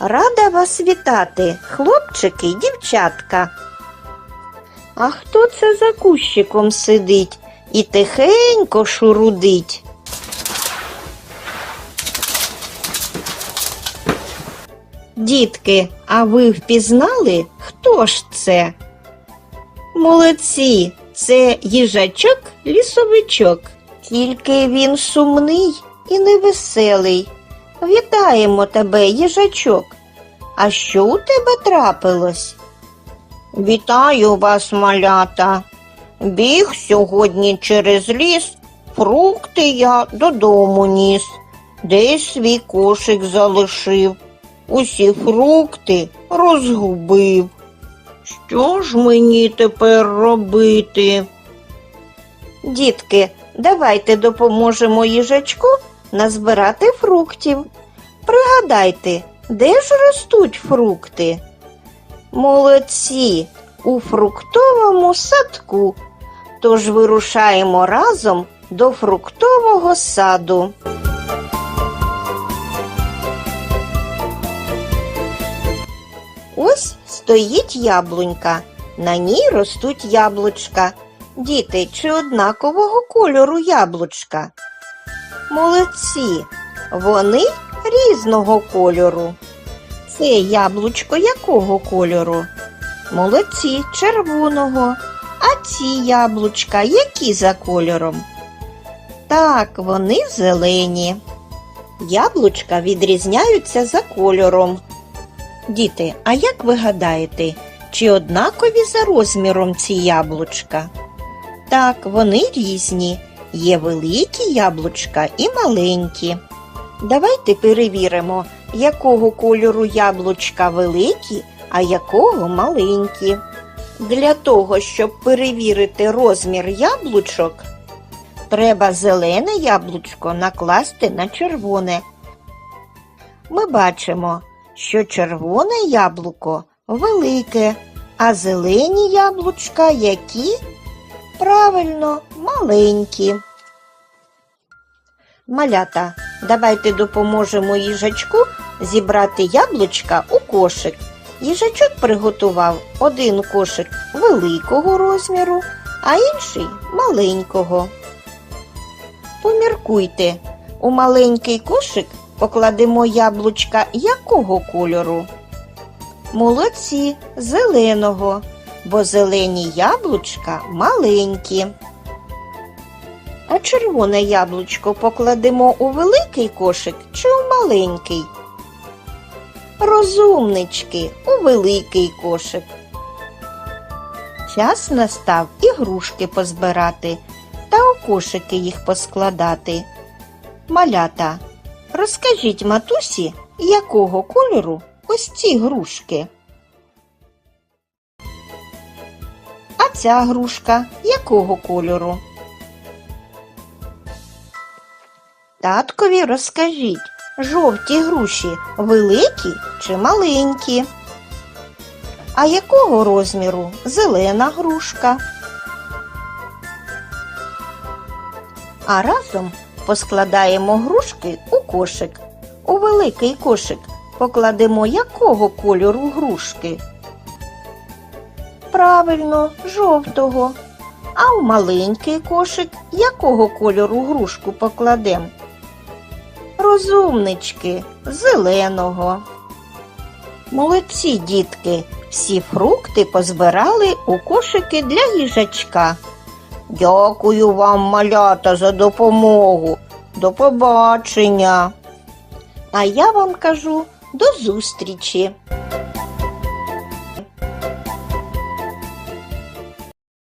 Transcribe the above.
Рада вас вітати, хлопчики й дівчатка. А хто це за кущиком сидить і тихенько шурудить? Дітки, а ви впізнали, хто ж це? Молодці, це їжачок лісовичок. Тільки він сумний і невеселий. Вітаємо тебе, їжачок. А що у тебе трапилось? Вітаю вас, малята. Біг сьогодні через ліс, фрукти я додому ніс, десь свій кошик залишив, усі фрукти розгубив. Що ж мені тепер робити? Дітки, давайте допоможемо їжачку назбирати фруктів. Пригадайте, де ж ростуть фрукти? Молодці, у фруктовому садку. Тож вирушаємо разом до фруктового саду. Ось стоїть яблунька, на ній ростуть яблучка. Діти, чи однакового кольору яблучка? Молодці, вони різного кольору. Це яблучко якого кольору? Молодці, червоного. А ці яблучка які за кольором? Так, вони зелені. Яблучка відрізняються за кольором. Діти, а як ви гадаєте, чи однакові за розміром ці яблучка? Так, вони різні. Є великі яблучка і маленькі. Давайте перевіримо, якого кольору яблучка великі, а якого маленькі. Для того, щоб перевірити розмір яблучок, треба зелене яблучко накласти на червоне. Ми бачимо, що червоне яблуко велике, а зелені яблучка які? Правильно, маленькі. Малята, давайте допоможемо їжачку зібрати яблучка у кошик. Їжачок приготував один кошик великого розміру, а інший маленького. Поміркуйте, у маленький кошик покладемо яблучка якого кольору? Молодці, зеленого, бо зелені яблучка маленькі. А червоне яблучко покладемо у великий кошик чи у маленький? Розумнички, у великий кошик. Час настав ігрушки позбирати та у кошики їх поскладати. Малята, розкажіть матусі, якого кольору ось ці грушки. А ця грушка якого кольору? Таткові розкажіть, жовті груші великі чи маленькі? А якого розміру зелена грушка? А разом поскладаємо грушки у кошик. У великий кошик покладемо якого кольору грушки? Правильно, жовтого. А у маленький кошик якого кольору грушку покладемо? Розумнички, зеленого. Молодці, дітки, всі фрукти позбирали у кошики для їжачка. Дякую вам, малята, за допомогу. До побачення. А я вам кажу до зустрічі.